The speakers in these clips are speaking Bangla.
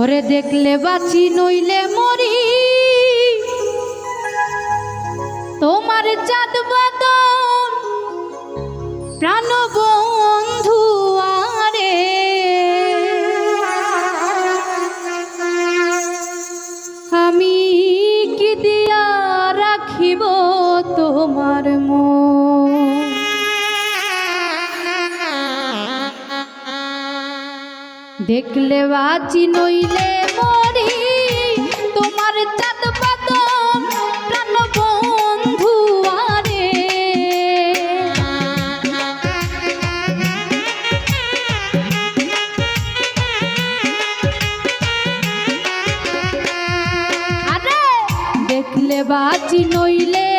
ওরে দেখলে বাঁচি নইলে মরি। তোমার চাঁদ বাদন প্রাণ দেখলে বাঁচি নইলে মরি। তোমার চাঁদ বাদন প্রাণ বন্ধু আরে দেখলে বাঁচি নইলে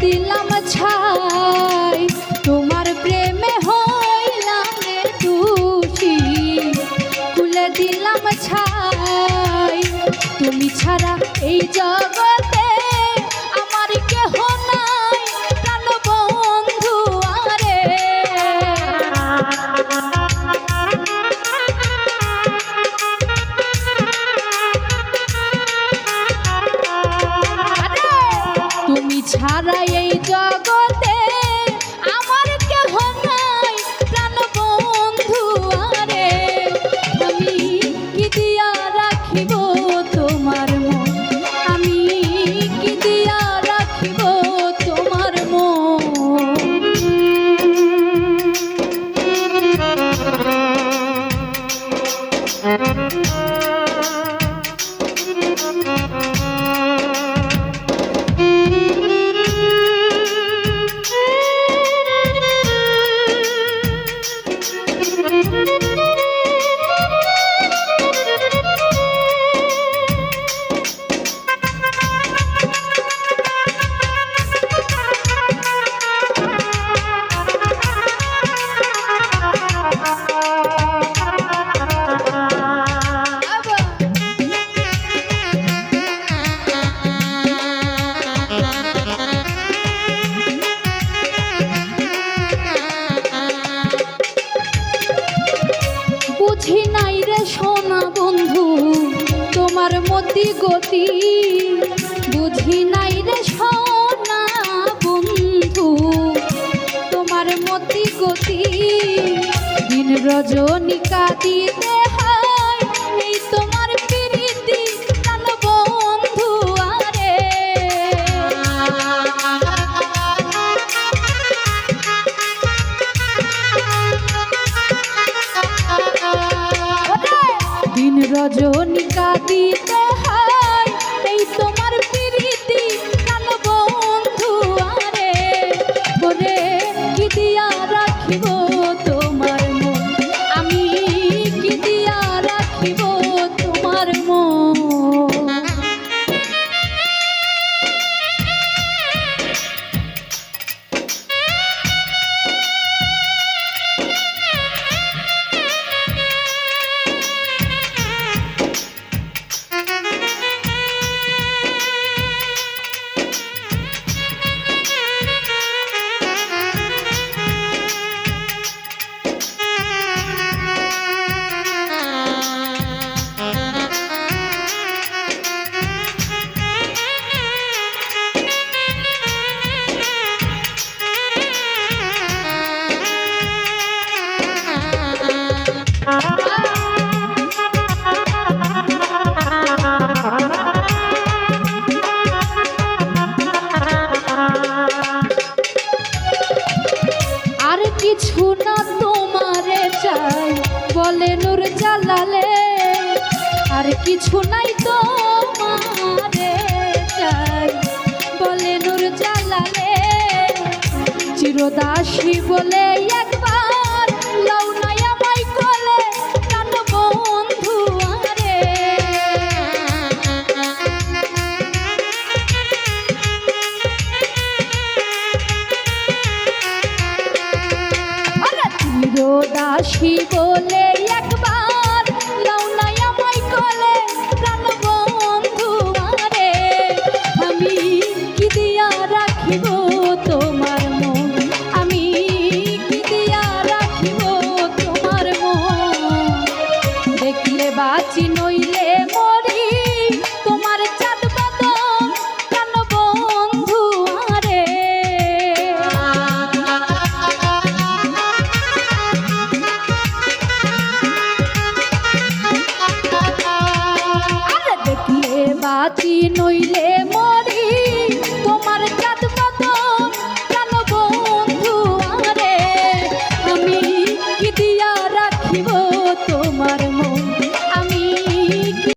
দিলাম ছাই। তোমার প্রেমে হইলাম রে দোষী। খুলে দিলাম ছাই। তুমি ছাড়া এই জগতে বুঝি নাই রে সোনা বন্ধু, তোমার মতি গতি। বুঝি নাই রে সোনা বন্ধু, তোমার মতি গতি। দিন রজনী কাঁদিতে রজনী কাঁদিতে কিছু নাই তো মারে চাই। বলে নূর জালালে চিরদাসী বলে